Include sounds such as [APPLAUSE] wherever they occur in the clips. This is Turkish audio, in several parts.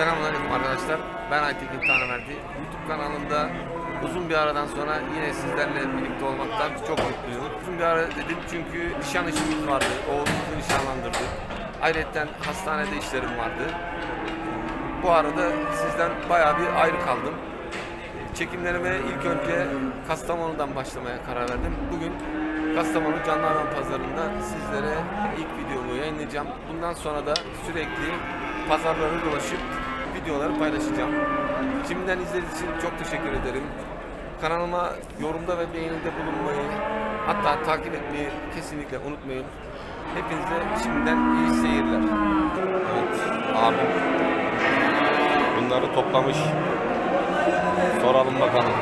Selamünaleyküm arkadaşlar. Ben Aytekin Tanrıverdi. YouTube kanalımda uzun bir aradan sonra yine sizlerle birlikte olmaktan çok mutluyum. Uzun bir ara dedim çünkü nişan işimiz vardı. Oğlumuzu nişanlandırdık. Ayrıca hastanede işlerim vardı. Bu arada sizden bayağı bir ayrı kaldım. Çekimlerime ilk önce Kastamonu'dan başlamaya karar verdim. Bugün Kastamonu Canlı Hayvan Pazarı'nda sizlere ilk videomu yayınlayacağım. Bundan sonra da sürekli pazarları dolaşıp videoları paylaşacağım. Şimdiden izlediğiniz için çok teşekkür ederim. Kanalıma yorumda ve beğenide bulunmayı, hatta takip etmeyi kesinlikle unutmayın. Hepinize şimdiden iyi seyirler. Evet, abim bunları toplamış. Soralım bakalım.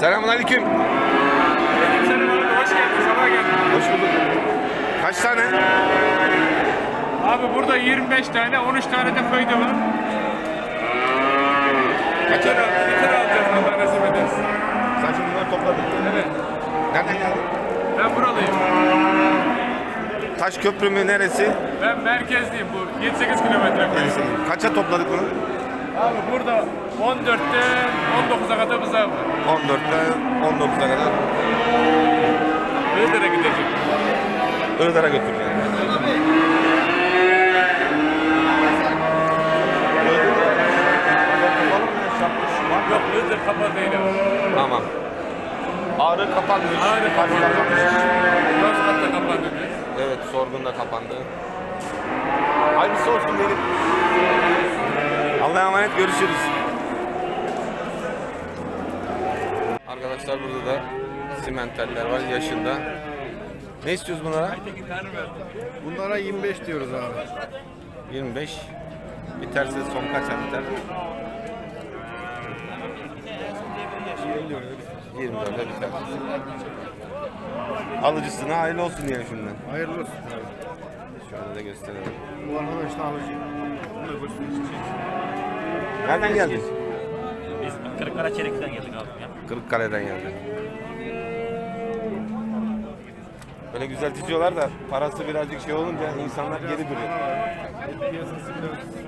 Selamun aleyküm. Abi hoş geldin sabah geldin. Hoş bulduk. Kaç tane? Abi burada 25 tane 13 tane de fayda var. Kaç Biter, biter alacağız Allah nasip ederse. Sen şimdi bunları topladın. Evet. Nereden geldin? Ben buralıyım. Taş köprü mü neresi? Ben merkezliyim bu 7-8 kilometre koyuyor. Kaça topladık bunu? Abi burada 14'ten 19'a kadar bızağı var. 14'ten 19'a kadar Iğdır'a gidecek. Iğdır'a götüreceğim. Yok Iğdır kapalı değil abi. Tamam. Ağrı kapanmış. Ağrı. Kapanmış. Yozgat'ta kapandı diyor. Evet sorgun da kapandı. Hayırlısı olsun benim. Allah'a emanet görüşürüz. Arkadaşlar burada da simenteller var yaşında. Ne istiyoruz bunlara? Bunlara 25 diyoruz abi. 25. Biterse son kaça biter? 24'e biter. Alıcısına hayırlı olsun diyelim şimdiden. Hayırlı olsun. Şöyle de gösterelim. Bu arkadaş da alıcı. Bunu da göstereyim. Nereden geldin? Biz Kırıkkara Çelik'ten geldik abi ya. Kırıkkale'den geldi. Böyle güzel diziyorlar da parası birazcık şey olunca insanlar geri duruyor. Piyasası biraz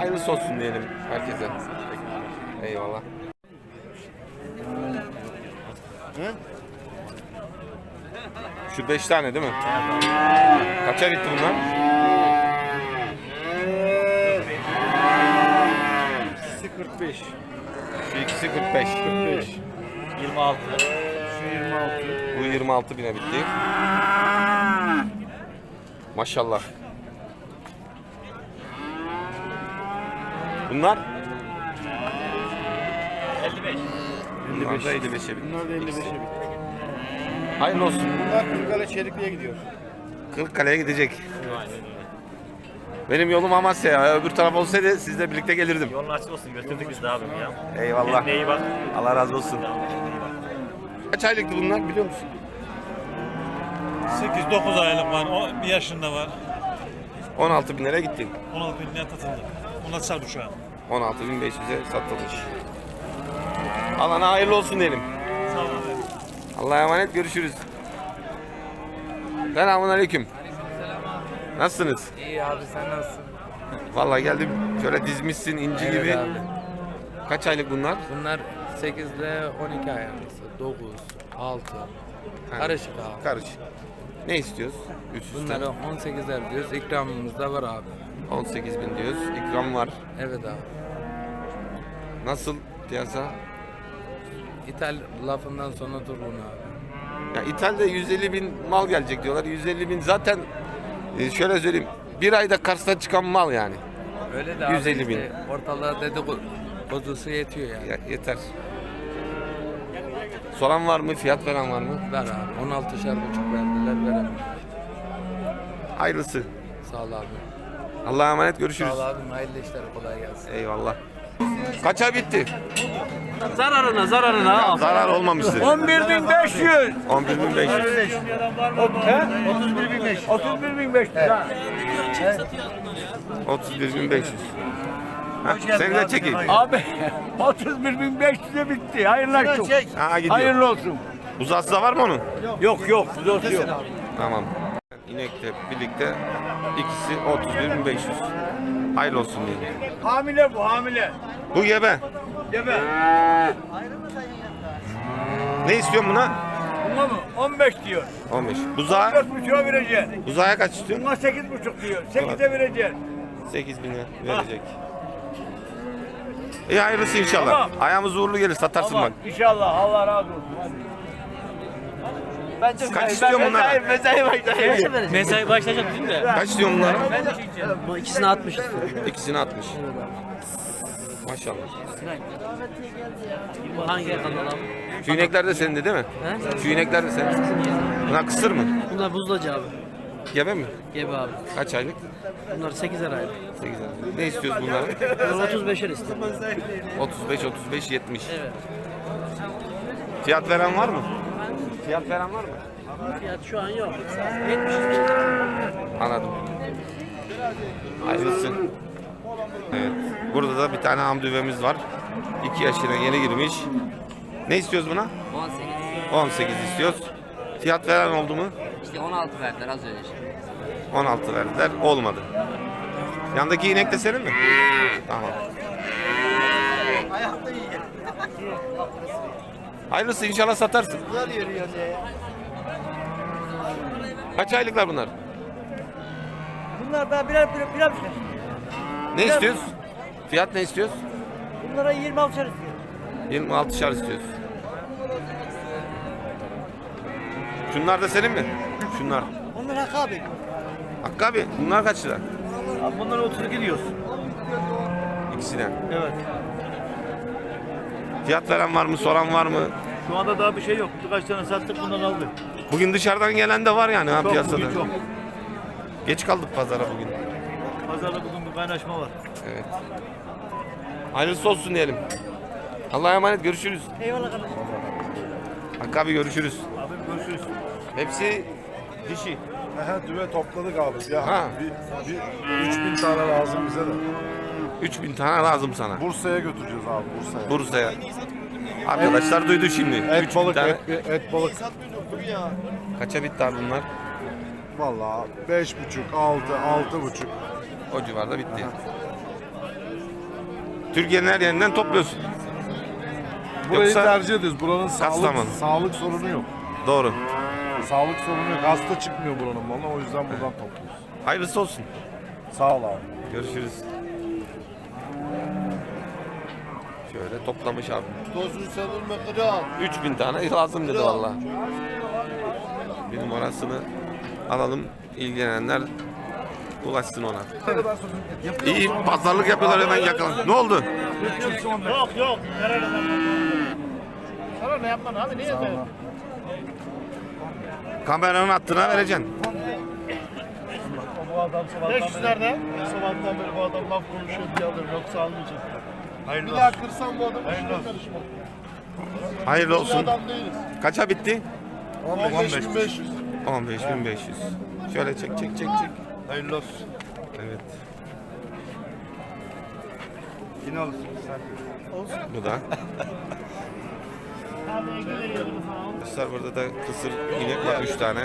Hayırlısı olsun diyelim herkese. Eyvallah. He? Şu beş tane değil mi? Kaça bitti bunlar? İkisi 45. Şu ikisi 45. 45. 26. Şu 26. Bu 26 bine bitti. Maşallah. Bunlar 55. Bunlar da 55'e bitti. Bunlar da 55'e bitti. Hayırlı olsun. Bunlar Kırıkkale Çelikli'ye gidiyor. Kırıkkale'ye gidecek. Aynen öyle. Benim yolum Amasya ya. Öbür taraf olsaydı sizle birlikte gelirdim. Yolun açık olsun götürdük biz de abim ya. Eyvallah. Kendine iyi bak. Allah razı olsun. Kaç aylıktı bunlar biliyor musun? 8-9 aylık var, o bir yaşında var. 16 bin liraya gittin. 16 bin lira satıldı. Ona sar şu an. 16.500'e satılmış. Alana hayırlı olsun diyelim. Sağ ol abi. Allah'a emanet görüşürüz. Selamun aleyküm. Nasılsınız? İyi abi sen nasılsın? Vallahi geldim şöyle dizmişsin inci Evet gibi. abi. Kaç aylık bunlar? Bunlar 8 ile 12 ay arası. 9, 6. Karışık abi. Karışık. Ne istiyoruz? Üst üste. Bunlara 18'er diyoruz. İkramımız da var abi. 18 bin diyoruz. İkram var. Evet abi. Nasıl piyasa? İthal lafından sonra durgun abi. Ya İtalya'da 150 bin mal gelecek diyorlar. 150 bin zaten e, şöyle söyleyeyim. Bir ayda Kars'tan çıkan mal yani. Öyle de abi 150 bin. işte ortalığa dedikodusu yetiyor yani. Ya, yeter. Soran var mı? Fiyat veren var mı? Ver abi. 16'şer buçuk verdiler veremem. Hayırlısı. Sağ ol abi. Allah'a emanet görüşürüz. Sağ ol abim. Hayırlı işler. Kolay gelsin. Eyvallah. Kaça bitti? Zararına zararına al. Zarar olmamıştır. 11.500. 11.500. 31.500. Heh, Seni de çekeyim. Abi [LAUGHS] 31.500'e bitti. Hayırlı olsun. Ha gidiyor. Hayırlı olsun. Buzağısı da var mı onun? Yok yok. Buzağısı yok. Tamam. İnekle birlikte ikisi 31.500. Hayırlı olsun diyelim. Hamile bu hamile. Bu gebe. Gebe. Ne istiyorsun buna? Buna mı? 15 diyor. 15. Buzağı, 4,5'a vereceksin. buzağa kaç istiyorsun? Buna 8,5 diyor. 8'e vereceksin. 8 bin lira verecek. İyi hayırlısı inşallah. Tamam. Ayağımız uğurlu gelir satarsın Tamam. bak. İnşallah Allah razı olsun. Kaç istiyorsun bunlara? Mesai başlayacak değil mi? Kaç istiyorsun bunlara? Bu ikisini 60 istiyorum. İkisini 60. Maşallah. Hangi kanal abi? Şu inekler de senin de değil mi? He? Şu inekler de senin. Bunlar kısır mı? Bunlar buzlacı abi. Gebe mi? Gebe abi. Kaç aylık? Bunlar 8 ay. 8 aylık. Ne istiyoruz bunlara? Bunlar 35'er istiyorum. 35, 35, 70. Evet. Fiyat veren var mı? Fiyat veren var mı? Fiyat şu an yok. 70 istiyorum. Anladım. Hayırlısı. Evet. Burada da bir tane hamdüvemiz var. 2 yaşına yeni girmiş. Ne istiyoruz buna? 18. 18 istiyoruz. Fiyat veren oldu mu? İşte 16 verdiler az önce. 16 verdiler. Olmadı. Yandaki inek de senin mi? Tamam. Hayırlısı inşallah satarsın. Kaç aylıklar bunlar? Bunlar daha birer birer birer birer. Ne istiyoruz? Fiyat ne istiyoruz? Bunlara 26 istiyor. 26 şar istiyoruz. Şunlar da senin mi? Şunlar. Onlar hak abi. Hakkı abi bunlar kaç lira? Abi bunlara 32 diyorsun. İkisine. Evet. Fiyat veren var mı? Soran var mı? Şu anda daha bir şey yok. Birkaç tane sattık bundan aldık. Bugün dışarıdan gelen de var yani ha Çok piyasada. bugün çok. Geç kaldık pazara bugün. Pazarda bugün bir kaynaşma var. Evet. Hayırlısı olsun diyelim. Allah'a emanet görüşürüz. Eyvallah kardeşim. Hakkı abi görüşürüz. Abi görüşürüz. Hepsi dişi. Aha düve topladık abi. Ya Ha. bir, bir 3000 tane lazım bize de. 3000 tane lazım sana. Bursa'ya götüreceğiz abi Bursa'ya. Bursa'ya. Arkadaşlar duydu şimdi. Et 3000 balık, tane. et, et balık. Kaça bitti abi bunlar? Vallahi beş buçuk, altı, altı buçuk. O civarda bitti. Türkiye'nin her yerinden topluyorsun. Burayı Yoksa- tercih ediyoruz. Buranın sağlık, Kastamonu. sağlık sorunu yok. Doğru. Sağlık sorunu yok. Hasta çıkmıyor buranın malı. O yüzden buradan topluyoruz. Hayırlısı olsun. Sağ ol abi. Görüşürüz. Şöyle toplamış abi. Tozun sevilme kral. 3000 tane [LAUGHS] lazım dedi valla. Bir numarasını alalım. İlgilenenler ulaşsın ona. İyi pazarlık yapıyorlar hemen yakalan. Ne oldu? Yok yok. Sana ne yapman abi? Niye sen? Kameranın hattına vereceksin. Bu adam sabahtan 500 nerede? Sabahtan beri bu adam laf konuşuyor diye alıyorum. Yoksa almayacağım. Hayırlı Bir daha kırsan bu adamı Hayırlı işine olsun. karışma. Hayırlı Bir olsun. adam değiliz. Kaça bitti? 15.500. 15500. Şöyle çek çek çek çek. Hayırlı olsun. Evet. Yine alırsın sen. Bu da. Arkadaşlar burada da kısır inek var 3 tane.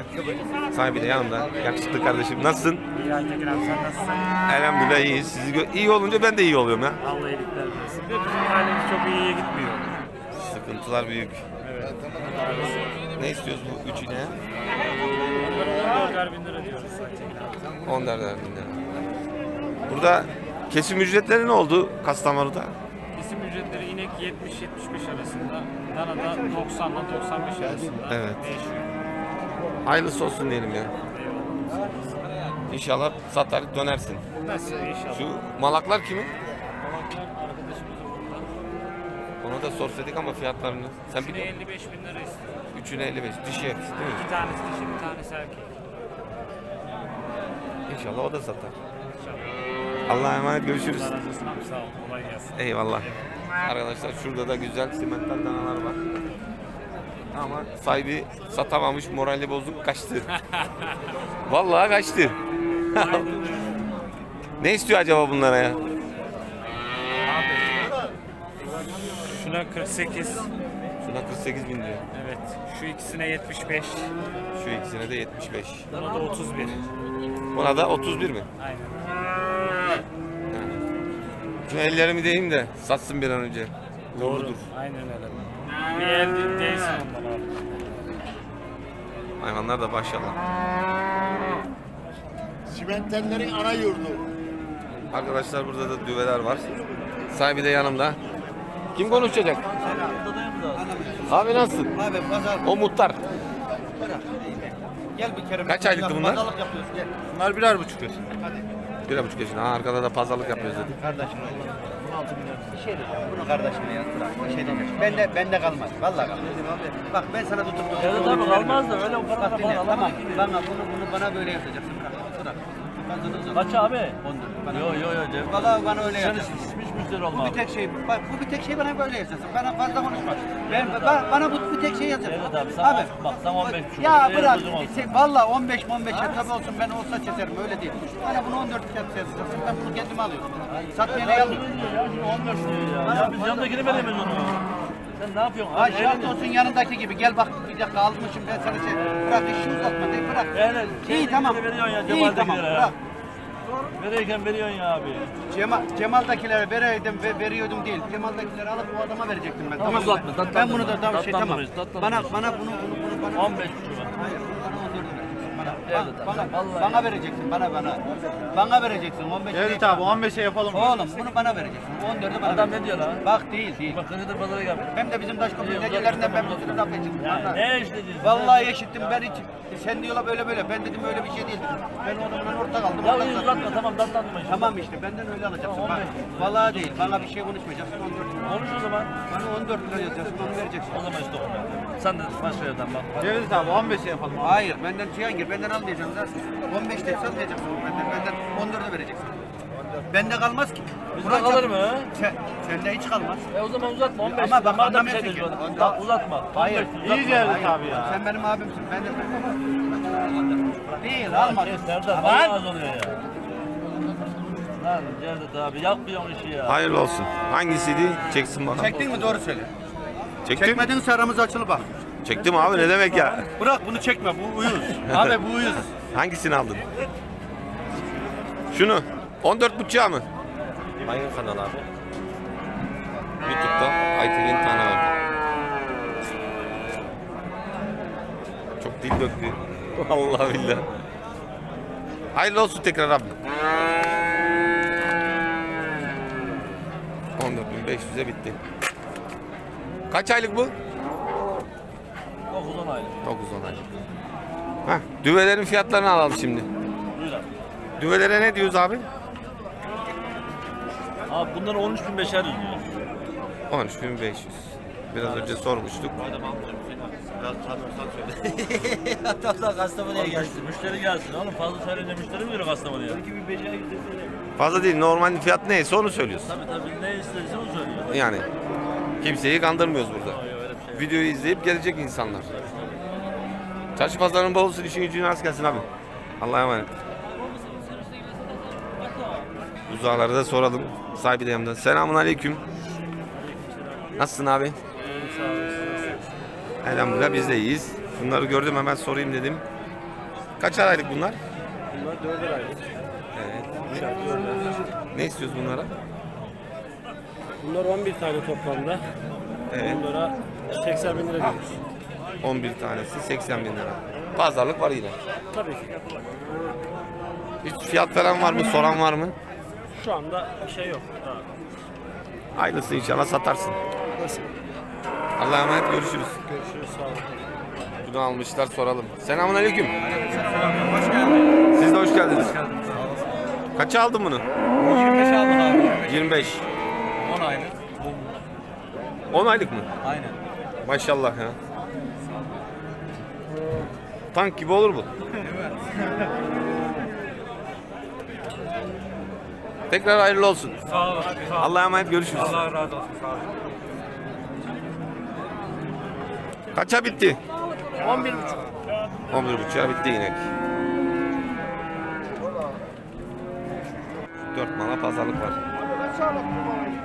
Sahibi de yanımda. Yakışıklı kardeşim. Nasılsın? Ya Tekin abi sen nasılsın? Elhamdülillah iyiyiz. Sizi gö- iyi olunca ben de iyi oluyorum ya. Allah iyilikler versin. Bizim halimiz çok iyiye gitmiyor. Sıkıntılar büyük. Ne istiyoruz bu üç ineğe? 14'er bin lira diyoruz Tekin abi. 10 derler bin lira. Burada kesim ücretleri ne oldu Kastamonu'da? Ücretleri inek 70-75 arasında, dana da 90 ile 95 arasında Evet. değişiyor. Hayırlısı olsun diyelim ya. İnşallah satar dönersin. Nasıl inşallah. Şu malaklar kimin? Malaklar arkadaşımız burada. Onu da sorsaydık ama fiyatlarını. Sen Üçüne biliyor musun? 55 bin lira istiyor. Üçüne 55. Dişi hepsi değil mi? İki tanesi dişi, bir tanesi erkek. İnşallah o da satar. İnşallah. Allah'a emanet görüşürüz. Sağ ol. Kolay gelsin. Eyvallah. Arkadaşlar şurada da güzel simental danalar var. Ama sahibi satamamış, morali bozuk kaçtı. [LAUGHS] Vallahi kaçtı. [LAUGHS] ne istiyor acaba bunlara ya? Şuna 48. Şuna 48 bin diyor. Evet. Şu ikisine 75. Şu ikisine de 75. Buna da 31. Buna da 31 mi? Aynen. Şu ellerimi deyim de satsın bir an önce. Doğrudur. Aynen öyle. Bir el değilsin ondan abi. Hayvanlar da maşallah. Simentellerin ana yurdu. Arkadaşlar burada da düveler var. Sahibi de yanımda. Kim konuşacak? Abi nasılsın? Abi pazar. O muhtar. Gel bir kere. Kaç aylıktı bunlar? Pazarlık yapıyoruz gel. Bunlar birer buçuk yaş. Bir buçuk yaşında. Ha, arkada da pazarlık yapıyoruz dedi. Kardeşim. 16 milyon. Bir şey diyeceğim. Bunu kardeşime yaz bırak. Bir şey diyeceğim. Bende, bende kalmaz. Vallahi kalmaz. Bak ben sana tutup tutup. Evet abi kalmaz da öyle o kadar da falan Tamam. Bana bunu, bunu bana böyle yapacaksın. Bırak. Bırak. Ben. Kaç abi? 14. Bana- Yo yo yo. Cem. Vallahi bana öyle yapacaksın. Hiç müşteri Bu bir tek şey, bak bu bir tek şey bana böyle yazacaksın. Bana fazla konuşma. Ben, bana, bana bu bir tek şey yazacaksın. Evet abi, sana- bak sana 15 buçuk. Ya Eğer bırak. olsun. Sen, valla 15 15 ya tabii olsun ben olsa keserim öyle değil. Bana bunu 14 fiyat yazacaksın. Ben bunu kendime alıyorum. Satmaya ne alıyorum? Ya biz yanındakini veremeyiz onu. Sen ne yapıyorsun? Ha Abi, şart elini- olsun yanındaki gibi. Gel bak bir dakika almışım ben sana şey. Bırak işi uzatma değil bırak. Evet, İyi şey tamam. veriyorsun ya, İyi Cemal'dekilere tamam. ya. Bırak. Verirken veriyorsun ya abi. Cemal, Cemal'dakilere vereydim ve veriyordum değil. Cemal'dakileri alıp o adama verecektim ben. Tamam, uzatma, Ben bunu da tamam şey tamam. tatlandırmayız, tatlandırmayız. Bana bana bunu bunu bunu bana 15 buçuk. Hayır, bana 14 vereceksin. Bana, bana, vallahi vereceksin, bana bana. Bana vereceksin, 15 Evet abi 15'e yapalım. Oğlum bunu bana vereceksin. 14'ü bana Adam vereceksin. ne diyor lan? Bak değil değil. Bak kredi pazara gel. Hem de bizim uzat, gecelerinden ben bir sürü laf Anla. ne eşledin? Vallahi eşittim ben hiç. Sen diyorlar böyle böyle. Ben dedim öyle bir şey değil. Ben o adamla ortak aldım. Ya oradan uzatma tamam tatlandırma işte. Tamam işte benden öyle alacaksın. Bak, vallahi değil. Bana bir şey konuşmayacaksın. 14 lira. Konuş o zaman. Bana 14 lira yazacaksın. Onu vereceksin. O zaman işte o. Sen de başka yerden bak. Cevdet abi 15'e yapalım. Hayır benden Cihangir benden almayacaksın da 15 de satmayacaksın benden benden 14'e vereceksin. Bende kalmaz ki. Bizde Burak kalır sen- mı? Sen, sende hiç kalmaz. E o zaman uzatma 15 Ama bak madem bir şey. Onda- Bak uzatma. Hayır. 15 uzatma. İyi Cevdet abi ya. Sen benim abimsin. Ben de Değil alma. Serdar bana az oluyor ya. Lan Cevdet abi yapmıyorsun işi ya. Hayırlı olsun. Hangisiydi? Çeksin bakalım. Çektin mi doğru söyle. Çektim. Çekmedinse aramız açılı bak. Çektim abi ne demek ya? Bırak bunu çekme bu uyuz. Abi bu uyuz. Hangisini aldın? Şunu. 14 buçuğa mı? Hangi kanal abi? YouTube'da Aytekin Tanaver. Çok dil döktü. [LAUGHS] Allah billah. Hayırlı olsun tekrar abi. 14.500'e bitti. Kaç aylık bu? 9-10 aylık. 9-10 aylık. Heh, düvelerin fiyatlarını alalım şimdi. Buyur abi. Düvelere ne diyoruz abi? Abi bunları 13.500 diyor. 13.500. Biraz önce sormuştuk. [LAUGHS] Hatta Kastamonu'ya Gelsin, müşteri gelsin oğlum fazla söyleyince müşteri mi geliyor Kastamonu'ya? Fazla değil. Normal fiyat neyse onu söylüyorsun. Tabii tabii ne isterse onu söylüyor. Yani kimseyi kandırmıyoruz burada. Şey. Videoyu izleyip gelecek insanlar. Çarşı pazarın bol olsun, işin gücün rast gelsin abi. Allah'a emanet. Uzağları da soralım. Sahibi de yanımda. Selamun aleyküm. Nasılsın abi? Elhamdülillah biz de iyiyiz. Bunları gördüm hemen sorayım dedim. Kaç aylık bunlar? Bunlar 4 aylık. Evet. Ne istiyoruz bunlara? Bunlar 11 tane toplamda. Evet. Bunlara 80 bin lira diyoruz. 11 tanesi 80 bin lira. Pazarlık var yine. Tabii ki. Hiç fiyat falan var mı? Soran var mı? Şu anda bir şey yok. Daha. Hayırlısı inşallah satarsın. Allah'a emanet görüşürüz. Görüşürüz. Sağ olun. Bunu almışlar soralım. Selamun aleyküm. Siz de hoş geldiniz. Kaça aldın bunu? 25 aldık abi. 25. 10 aylık. 10 aylık mı? Aynen. Maşallah ya. Tank gibi olur bu. Tekrar hayırlı olsun. Sağ olun. Allah'a emanet görüşürüz. Allah razı olsun. Sağ olun. Kaça bitti? 11,5. 11 buçuğa bitti inek. 4 mala pazarlık var.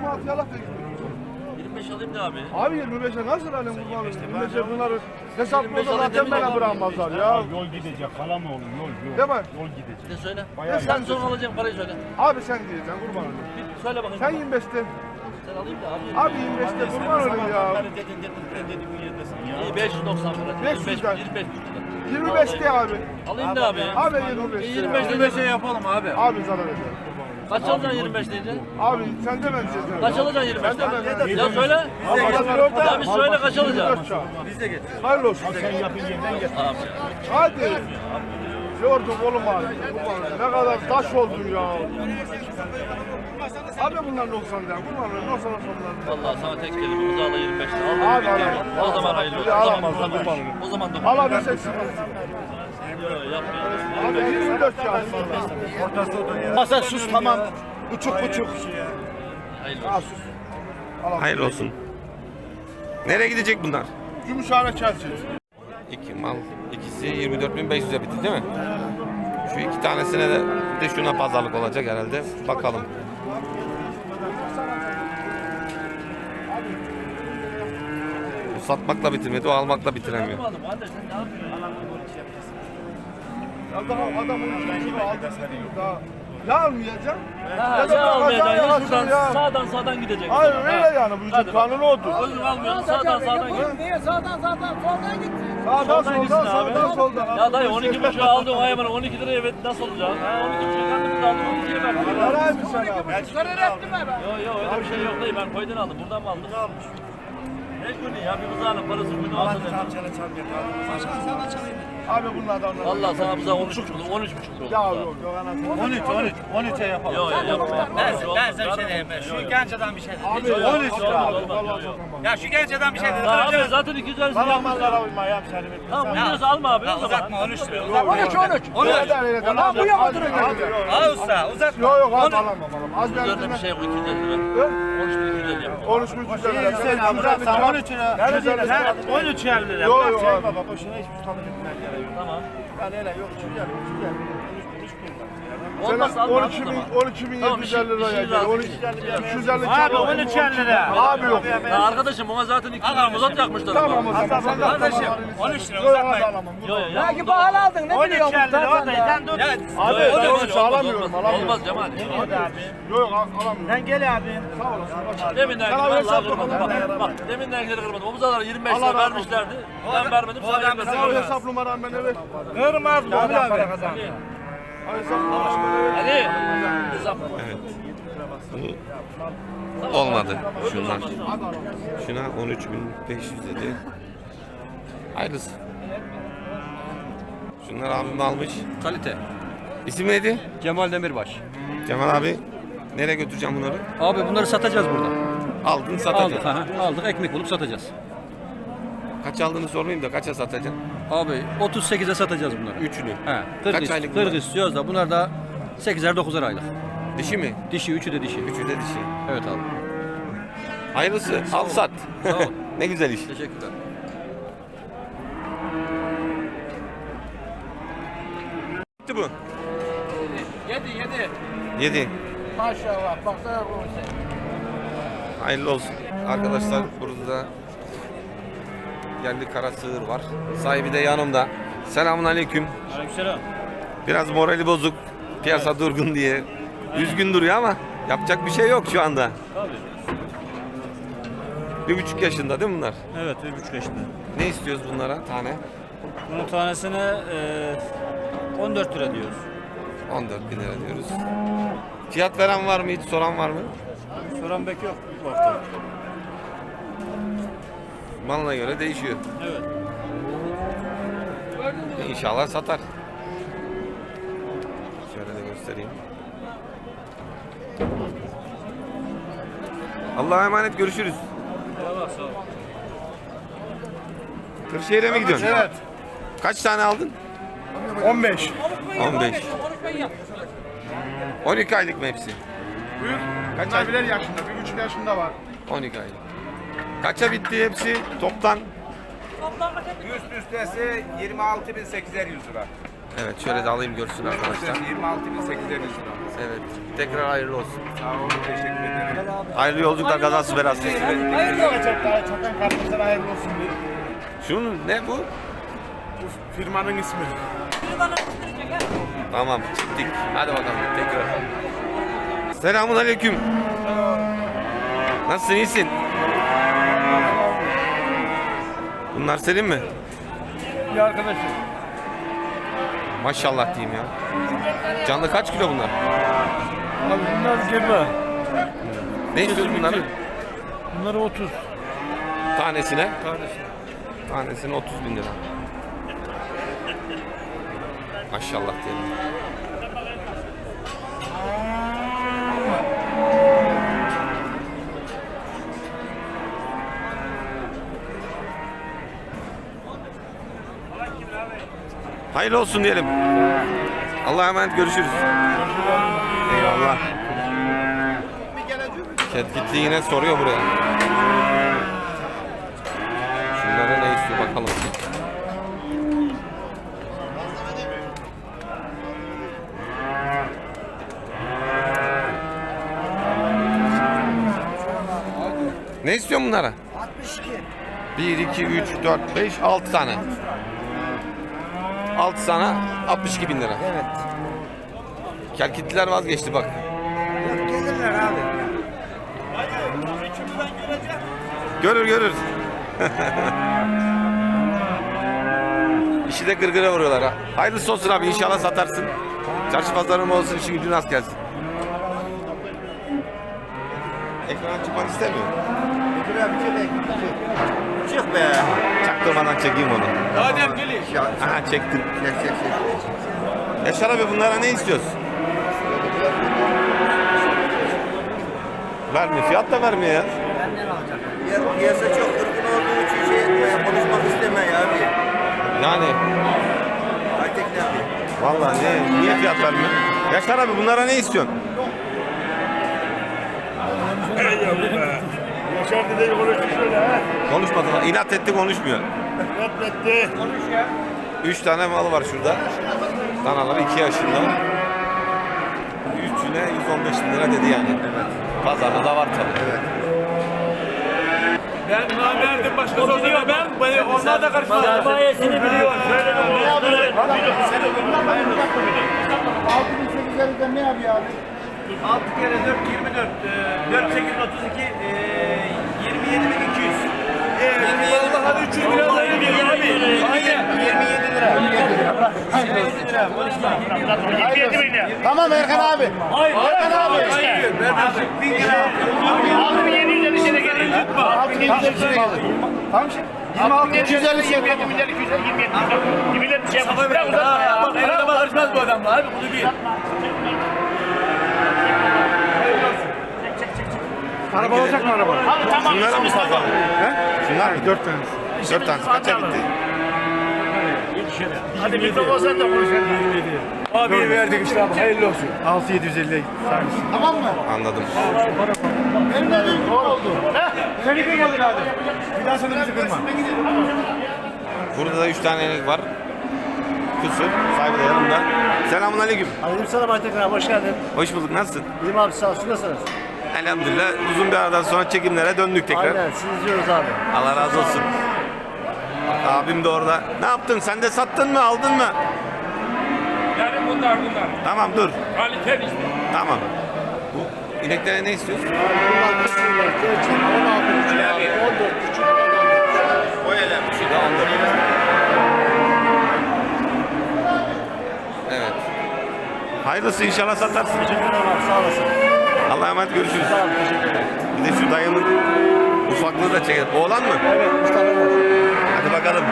25 25 alayım da abi. Abi 25'e nasıl alayım kurban olayım? 25'e bunları 25 hesaplı zaten alayım bana dedim bırakmazlar ya. Yol gidecek olur? Yol yol. Değil mi? Yol gidecek. Ne söyle? Bayağı sen iyi. son alacağım parayı söyle. Abi sen diyeceksin kurban olayım. Bir söyle bakayım. Sen 25'te. Sen alayım da abi. Abi 25'te kurban olayım ya. Dedin dedin ben dediğim yerdesin ya. İyi 590 lira. 500 25 lira. 25 lira. 25'te abi. Alayım da abi. Abi 25'te. 25 25'e yapalım abi. Abi zarar eder. Kaç alacaksın 25 deyince? Abi sen de ben size. Kaç alacaksın 25? Sen de ben. Ya söyle. Ya bir söyle kaç alacaksın? Biz de getir. Hayırlı olsun. Sen yapın yeniden getir. Hadi. Gördüm oğlum abi. Ne kadar taş oldun ya. Abi bunlar 90 lira. Bunlar 90 lira. Valla sana tek kelime uzağla 25 lira. Abi, abi. O zaman hayırlı olsun. O zaman dokunma. O zaman dokunma. Allah bir 24 saat Ortası odur ya. Masa sus tamam. Buçuk buçuk. Al sus. Al, Hayır olsun. Nereye gidecek bunlar? Gümüşhane Çelçil. İki mal. İkisi 24.500'e bitti değil mi? Şu iki tanesine de bir de şuna pazarlık olacak herhalde. Bakalım. Bu satmakla bitirmedi, o almakla bitiremiyor. Ya daha adamın ikinci aldı. Daha ya almayacağım. Ha, Ya ya almayacaksın ya şuradan ya. sağdan sağdan gideceksin. Hayır öyle yani bu işin kanunu odur. Özür almıyorsun sağdan sağdan git. Niye sağdan sağdan soldan git. Sağdan Soldan sağdan soldan. Ya dayı 12 buçuğu aldın o hayvanı 12 liraya ver nasıl olacak? Ha 12 buçuğu kendimiz aldım 12'ye verdim. Yarar mı sen abi? Zarar ettim ben. Yok yok öyle bir şey yok dayı ben koydan aldım buradan mı aldın? Ne almış? Ne günü ya bir buzağının parası günü alsın. Abi bunun adamları. Valla sana buzağı 13 buçuk 13 buçuk oldu. Ya yok yok anasını. 13 13 13'e yapalım. Yok yok yapma. Ben, ben size bir şey diyeyim. ben. Şu genç adam bir şey dedi. Abi 13 olmaz, ya. Vallahi şu genç adam bir şey dedi. Önce- abi zaten 200 lirası Bana yapmış. mallara uyma ya sen. Tamam uyuyorsa alma abi Ya o zaman. uzatma 13 lira. 13 13. Öyle der, öyle der. Lan bu oturun. bir- Ha usta uzatma. Yok yok abi 13 alamam alamam. Az bir bir şey koy 250 lira. Hı? 13 bin 250 yap. 13 bin güzel. Sen uzatsan 13 lira. Güzel. 13 lira. Yok yok abi. Baba boşuna hiç tutamı gitmez gerek yok. Tamam. Yani öyle yok şu gel şu gel. Olmazsa alma abi 12 o bin, zaman. 12 bin Tamam, 750 liraya işin gel. razı, 12 250 Abi 13 lira. Abi yok. Ya arkadaşım buna zaten 200 lira uzat yakmışlar. Tamam o zaman. Sen de Kardeşim, tamam. 13 lira Yok abi uzatmayın. alamam. Yok yok. Belki pahalı aldın ne 13 biliyorsun lira sen sen sen dur. Ya Abi yok, onu olmaz, alamıyorum. olmaz. Alamıyorum. Olmaz Cemal. Yok yok alamıyorum. Sen gel abi. Sağ olasın. Deminden hesap Allah'a kırmadım. Bak, bak deminden gidelim kırmadım. O buzaları 25 Allah lira razı olsun. vermişlerdi. Ben vermedim adam 25 Sana lira. hesap numaram bana ver. Kırmaz mı abi? Hesap numaram ver. Ali. Hesap. Olmadı şunlar. Şuna 13.500 dedi. Hayırlısı. Şunlar abim almış. Kalite. İsim neydi? Cemal Demirbaş. Cemal abi. Nereye götüreceğim bunları? Abi bunları satacağız burada. Aldın Aldık satacaksın. ha. Aldık ekmek bulup satacağız. Kaç aldığını sormayayım da kaça satacaksın? Abi 38'e satacağız bunları. Üçünü. He. 40 Kaç aylık 40 bunlar? istiyoruz da bunlar da 8'er 9'er aylık. Dişi mi? Dişi üçü de dişi. Üçü de dişi. Evet abi. Hayırlısı. Al sat. Sağ ol. [LAUGHS] ne güzel iş. Teşekkürler. Bitti bu. 7 7. Yedi. Maşallah baksana bu. Hayırlı olsun. Arkadaşlar burada yerli kara sığır var. Sahibi de yanımda. Selamun aleyküm. Aleykümselam. Biraz morali bozuk. Piyasa durgun diye. Üzgün duruyor ama yapacak bir şey yok şu anda. Tabii. Bir buçuk yaşında değil mi bunlar? Evet bir buçuk yaşında. Ne istiyoruz bunlara tane? Bunun tanesine e, 14 lira diyoruz. 14 bin lira diyoruz. Fiyat veren var mı hiç soran var mı? Soran bek yok bu hafta. Malına göre değişiyor. Evet. İnşallah satar. Şöyle de göstereyim. Allah'a emanet görüşürüz. Eyvallah sağ ol. Kırşehir'e mi gidiyorsun? Evet. Kaç tane aldın? 15. 15. 12 aylık mı hepsi? Büyük. Kaç ay? birer yaşında. Bir buçuk yaşında var. 12 aylık. Kaça bitti hepsi toptan? Üst üstesi 26.800 lira. Evet şöyle de alayım görsün arkadaşlar. 26.800 lira. Evet. Tekrar hayırlı olsun. Sağ olun, teşekkür ederim. Hayırlı yolculuklar kazası belasız. Hayırlı olsun. Çatan kardeşler hayırlı olsun. Şunun ne bu? Firmanın ismi. Tamam çıktık. Hadi bakalım tekrar. Selamun aleyküm. Nasılsın iyisin? Bunlar senin mi? Bir arkadaşım. Maşallah diyeyim ya. Canlı kaç kilo bunlar? Abi bunlar gebe. Ne istiyorsun bunları? Bunları 30 Tanesine? tanesi. Tanesine 30 bin lira. Maşallah diyelim. Hayırlı olsun diyelim. Allah'a emanet görüşürüz. Eyvallah. Ketkitli yine soruyor buraya. Şunlara ne istiyor bakalım. Ne istiyorsun bunlara? 62. 1, 2, 3, 4, 5, 6 tane. 6 tane 62 bin lira. Evet. Kelkitliler vazgeçti bak. Gelirler abi. Görür görür. İşi de gırgıra vuruyorlar ha. Hayırlısı olsun abi inşallah satarsın. Çarşı pazarın olsun işin gücün az gelsin. Ekrana çıkmak istemiyor. Bekir abi çık çık. Be. Çaktırmadan çekeyim onu. Adem geliyor. Aha çektim. Çek çek çek. Yaşar abi bunlara ne istiyorsun? Vermiyor. Fiyat da vermiyor ya. Ya, piyasa çok kırgın olduğu için şey etmeye, konuşmak isteme ya abi. Yani Aytek ne yapayım? vallahi ne, niye fiyat vermiyor? Yaşar abi bunlara ne istiyorsun? Yaşar dedeyi konuştu şöyle ha. Konuşmadılar. İnat etti konuşmuyor. Reddetti. Üç tane malı var şurada. Danaları iki yaşında. Üçüne 115 bin lira dedi yani. Evet. Pazarda da var tabii. Evet. Ben namerdim başka sordu diyor ben. ben onlar da karışmadı. Bayesini biliyor. ne yapıyor abi? 6 kere 4 24. 4 8 32 27 bin 200. Allah hadi 300 biraz da diyor abi. Aynen. 27 lira. 27 lira. Konuşma. 27 milyon. Tamam Erkan abi. Hayır. Erkan abi. Hayır. Abi 1000 lira. 6750 içine gelin. 6750 içine gelir. Tamam şimdi. 26 250 şey 27 milyar 250 27 milyar. Bir şey yapmış. Bırak uzatma. Bak evine karışmaz bu adamla abi. Bunu bil. Araba olacak mı araba? Abi tamam. Mı satalım? He? Şunlar mı? 4 tanesi. Dört tanesi kaça bitti? Hadi mikrofon sen de konuşalım. Abi verdik işte abi hayırlı olsun. 6750 tanesi. Tamam mı? Anladım. Benim de büyük oldu. Seni bir gelir abi. Bir daha sana bizi kırma. Burada da üç tane var. Kusur. Sahibi de yanımda. Selamun aleyküm. Aleykümselam Aytekin abi hoş geldin. Hoş bulduk. Nasılsın? İyiyim abi sağ olsun nasılsınız? Elhamdülillah uzun bir aradan sonra çekimlere döndük tekrar. Aynen siz izliyoruz abi. Allah razı olsun. Abim de orada. Ne yaptın? Sen de sattın mı? Aldın mı? Yani bunlar bunlar. Tamam dur. Kalite işte. Tamam. Bu ineklere ne istiyorsun? O bir şey de 14. Evet. Hayırlısı inşallah satarsın. Teşekkür ederim abi sağ olasın. Allah'a emanet görüşürüz. Sağ olun teşekkür ederim. Bir de şu dayımın ufaklığı da çekelim. Oğlan mı? Evet Mustafa var. Hadi bakalım.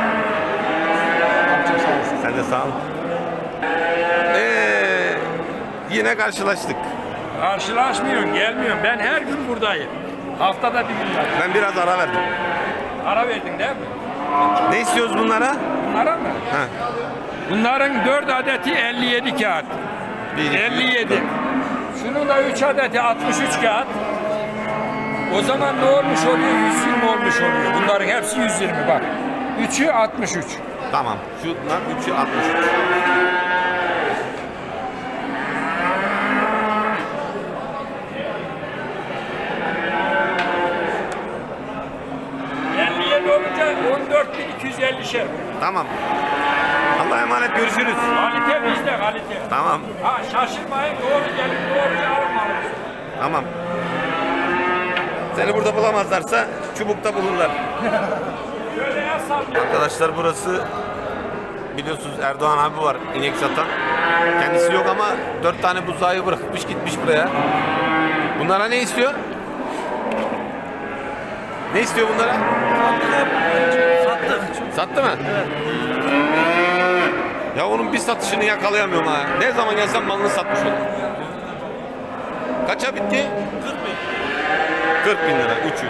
Abi çok sağ olasın. Sen de sağ ol. Ee, yine karşılaştık. Karşılaşmıyorsun, gelmiyorsun. Ben her gün buradayım. Haftada bir gün var. Ben biraz ara verdim. Ara verdin değil mi? Ne istiyoruz bunlara? Bunlara mı? Ha. Bunların 4 adeti 57 kağıt. Bir, iki, üç, 57. dört. Şunun da 3 adeti 63 kağıt. O zaman ne olmuş oluyor? 120 olmuş oluyor. Bunların hepsi 120 bak. 3'ü 63. Tamam. Şunlar 3'ü 63. Tamam. Allah'a emanet görüşürüz. Kalite bizde kalite. Tamam. Ha şaşırmayın doğru gelin doğru yarım alın. Tamam. Seni burada bulamazlarsa çubukta bulurlar. Arkadaşlar burası biliyorsunuz Erdoğan abi var inek satan. Kendisi yok ama dört tane buzağı bırakmış gitmiş buraya. Bunlara ne istiyor? Ne istiyor bunlara? Sattık. Sattı mı? Ya onun bir satışını yakalayamıyorum ha. Ne zaman gelsem malını satmış olur. Kaça bitti? 40 bin. 40 bin lira üçü.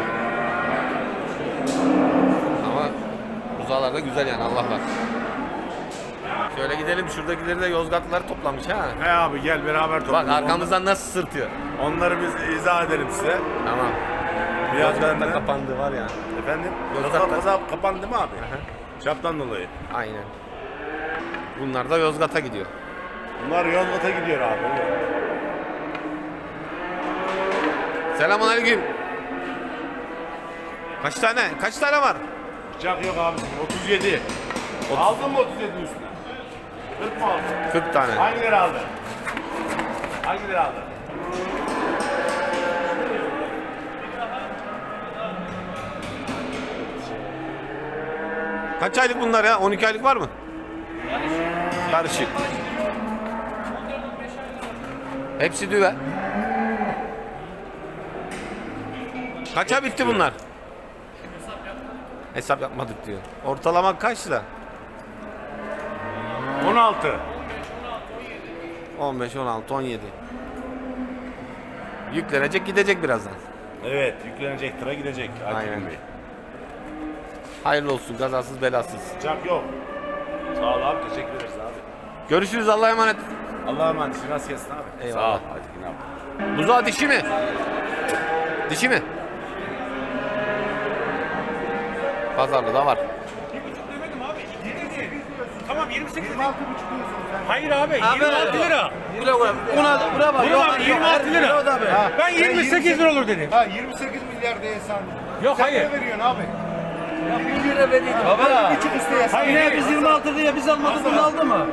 Ama buzağlar da güzel yani Allah var. Şöyle gidelim şuradakileri de Yozgatlılar toplamış ha. He abi gel beraber Bak toplayalım. arkamızdan nasıl sırtıyor. Onları biz izah edelim size. Tamam. Biraz Yozgat'ta ben de. kapandı var ya. Efendim? Yozgat'ta- Yozgat kapandı mı abi? Şaptan dolayı. Aynen. Bunlar da Yozgat'a gidiyor. Bunlar Yozgat'a gidiyor abi. Selamun aleyküm. Kaç tane? Kaç tane var? Bıçak yok abi. 37. Aldın mı 37 üstüne? 40 mı aldın? 40 tane. Hangileri aldın? Hangileri aldın? Kaç aylık bunlar ya? 12 aylık var mı? Karışık. Hepsi düve. Kaça bitti bunlar? Hesap yapmadık diyor. Ortalama kaç lira? 16. 15, 16, 17. Yüklenecek gidecek birazdan. Evet yüklenecek tıra gidecek. Aynen. Bey. Hayırlı olsun kazasız belasız. Bıçak yok. Sağ ol abi teşekkür ederiz abi. Görüşürüz Allah'a emanet. Allah'a emanet. işin Nasıl gelsin abi? Eyvallah. Sağ ol. Hadi yine abi. Buzağı dişi mi? Dişi mi? Pazarda da var. Tamam 28 lira. Hayır abi 26 lira. Buna, buna bak. Buna bak 26 lira. Ben 28 lira olur dedim. Ha 28 milyar diye sandım. Yok hayır. Ne veriyorsun abi? Baba. Hayır biz 26 liraya biz almadık bunu aldı mı?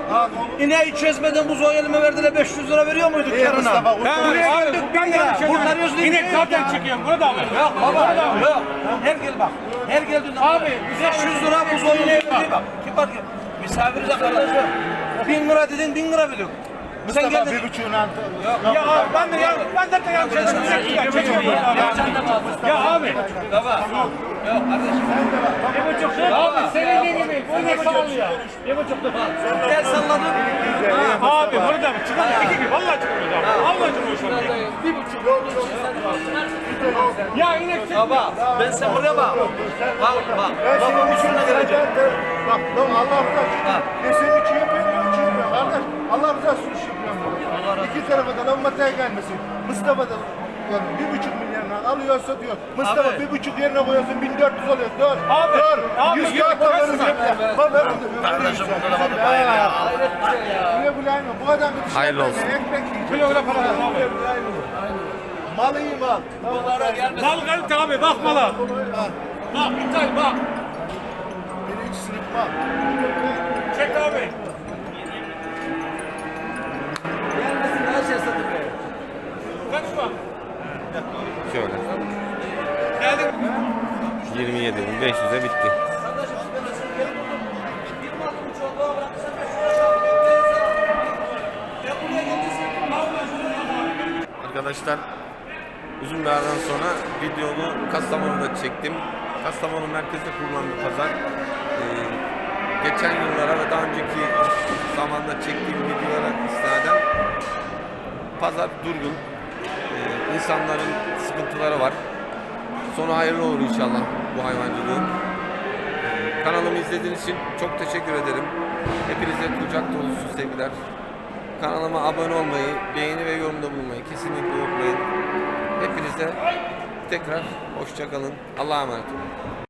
İneği çözmeden buzu elime verdiler 500 lira veriyor muyduk karına? Mustafa Ben buraya geldim. Ben yanlış Kurtarıyorsun İnek zaten ya. çekiyorum. Bunu da alın. Yok baba yok. Her gel bak. Her geldiğinde abi 500 lira ineği verdi bak. Kim bak misafiriz de kardeşim. 1000 lira dedin 1000 lira Sen geldin. bir buçuğunu aldı. Ya abi ben de ya ben zaten yanlış çekiyorum. Ya abi. Baba. Yok kardeşim. Abi senin gibi bu inek sağlıyor. Bir buçuk lira. Gel salladın. Abi burada mı? Çıkın iki gibi. Vallahi çıkmıyor abi. Vallahi çıkmıyor şu an. Bir buçuk. Ya inek çek. Baba ben sen buraya bak. Bak bak. Baba buçuğuna gelecek. Bak lan Allah. Ne ne için yapıyorum kardeş. Allah rızası için yapıyorum. İki tarafa da lan mataya gelmesin. Mustafa da yani bir buçuk milyarına alıyor satıyor. Mustafa Abi. bir buçuk yerine koyuyorsun 1400 oluyor. Dur. Abi, Dur. abi, Yüz yürü, kağıt da bırak verin. sen. Bak ver. Kardeşim burada da bana bayıl ya. Güle güle aynı. Bu adam bir dışarıda Hayırlı olsun. Güle güle para. Güle güle aynı. Mal iyi mal. Bunlara gelmesin. Mal kalite abi bakma lan. Bak ithal bak. Birinci sınıf mal. Çek abi. Gelmesin her şey satın be. Kaç şu an? Şöyle. Geldim. 27.500'e bitti. Arkadaşlar uzun bir aradan sonra videomu Kastamonu'da çektim. Kastamonu merkezde kurulan bir pazar. Ee, geçen yıllara ve daha önceki zamanda çektiğim videolara istinaden pazar durgun. İnsanların sıkıntıları var. Sonu hayırlı olur inşallah bu hayvancılığın. Kanalımı izlediğiniz için çok teşekkür ederim. Hepinize kucak dolusu sevgiler. Kanalıma abone olmayı, beğeni ve yorumda bulunmayı kesinlikle unutmayın. Hepinize tekrar hoşça kalın. Allah'a emanet olun.